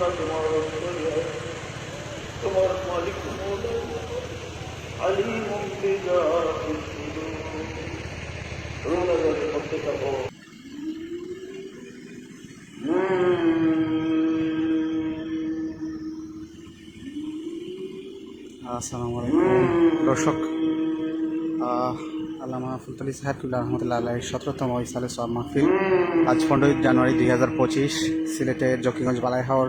আল্লাহ তোমার তোমার মালিক আলী মন্ত্রী রোনাদের প্রত্যেকটা ভোগ আসসালামু আলাইকুম দর্শক আল্লামা ফুলতলি সাহেবুল্লাহ রহমতুল্লাহ আল্লাহ সতেরোতম সালে সব মাহফিল। আজ পনেরোই জানুয়ারি দুই হাজার পঁচিশ, সিলেটের জকিগঞ্জ বালাইহাওর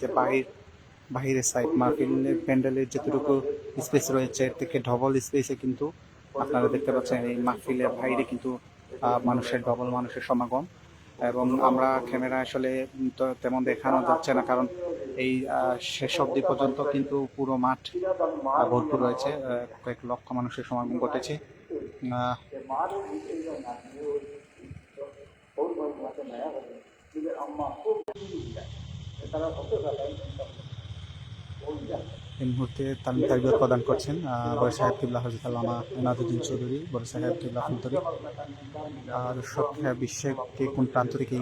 যে বাহির, বাহিরের সাইড মাহফিলের প্যান্ডেলের যতটুকু স্পেস রয়েছে, এর থেকে ডবল স্পেসে কিন্তু আপনারা দেখতে পাচ্ছেন এই মাহফিলের বাইরে কিন্তু মানুষের ডবল মানুষের সমাগম। এবং আমরা ক্যামেরা আসলে তেমন দেখানো যাচ্ছে না, কারণ এই শেষ অবধি পর্যন্ত কিন্তু পুরো মাঠ ভরপুর রয়েছে কয়েক লক্ষ মানুষের সমাগম ঘটেছে। এই মুহূর্তে তালিম তালিবাত প্রদান করছেন বড় সাহেব কিবলা হজরত আল্লামা এনাদুদ্দিন চৌধুরী, বড় সাহেব কিবলা ফুলতরি আর সব বিশ্বে কে কোন প্রান্ত থেকে